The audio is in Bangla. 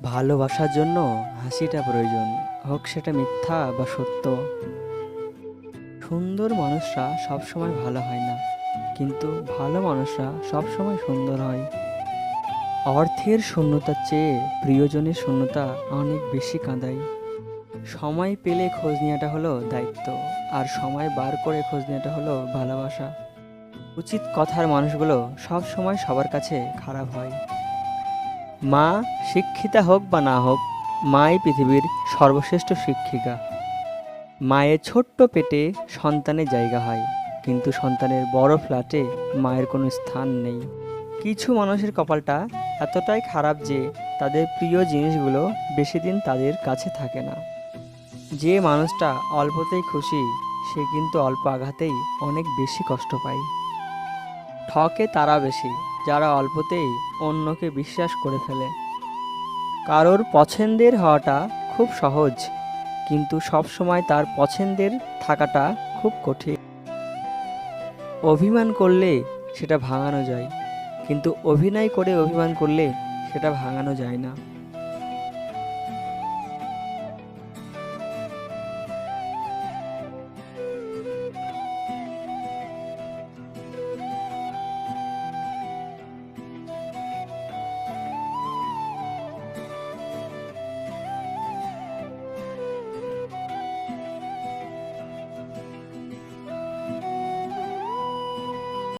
ভালোবাসার জন্য হাসিটা প্রয়োজন, হোক সেটা মিথ্যা বা সত্য। সুন্দর মানুষরা সবসময় ভালো হয় না, কিন্তু ভালো মানুষরা সবসময় সুন্দর হয়। অর্থের শূন্যতার চেয়ে প্রিয়জনের শূন্যতা অনেক বেশি কাঁদায়। সময় পেলে খোঁজ নেওয়াটা হলো দায়িত্ব, আর সময় বার করে খোঁজ নেওয়াটা হলো ভালোবাসা। উচিত কথার মানুষগুলো সব সময় সবার কাছে খারাপ হয়। মা শিক্ষিতা হোক বা না হোক, মাই পৃথিবীর সর্বশ্রেষ্ঠ শিক্ষিকা। মায়ের ছোট্ট পেটে সন্তানের জায়গা হয়, কিন্তু সন্তানের বড় ফ্ল্যাটে মায়ের কোনো স্থান নেই। কিছু মানুষের কপালটা এতটাই খারাপ যে তাদের প্রিয় জিনিসগুলো বেশি দিন তাদের কাছে থাকে না। যে মানুষটা অল্পতেই খুশি, সে কিন্তু অল্প আঘাতেই অনেক বেশি কষ্ট পায়। ঠকে তারা বেশি যারা অল্পতেই অন্যকে বিশ্বাস করে ফেলে। কারোর পছন্দের হওয়াটা খুব সহজ, কিন্তু সবসময় তার পছন্দের থাকাটা খুব কঠিন। অভিমান করলে সেটা ভাঙানো যায়, কিন্তু অভিনয় করে অভিমান করলে সেটা ভাঙানো যায় না।